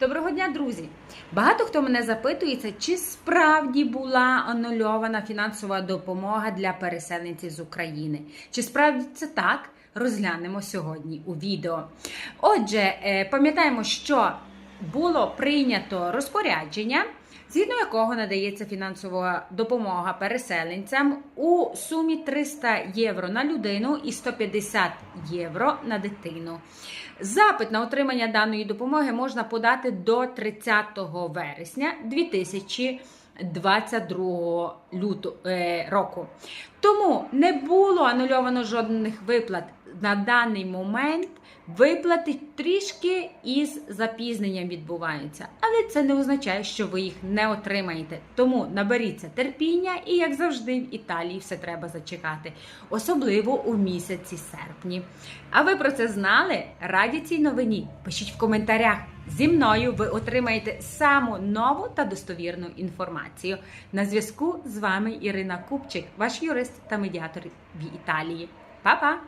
Доброго дня, друзі! Багато хто мене запитується, чи справді була анульована фінансова допомога для переселенців з України. Чи справді це так? Розглянемо сьогодні у відео. Отже, е, пам'ятаємо, що було прийнято розпорядження, згідно якого надається фінансова допомога переселенцям у сумі 300 євро на людину і 150 євро на дитину. Запит на отримання даної допомоги можна подати до 30 вересня 2022 люто, е, року. Тому не було анульовано жодних виплат на даний момент. Виплати трішки із запізненням відбуваються, але це не означає, що ви їх не отримаєте. Тому наберіться терпіння, і як завжди, в Італії все треба зачекати, особливо у місяці серпні. А ви про це знали? Раді цій новині? Пишіть в коментарях. Зі мною ви отримаєте саму нову та достовірну інформацію. На зв'язку з вами Ірина Купчик, ваш юрист та медіатор в Італії. Па-па!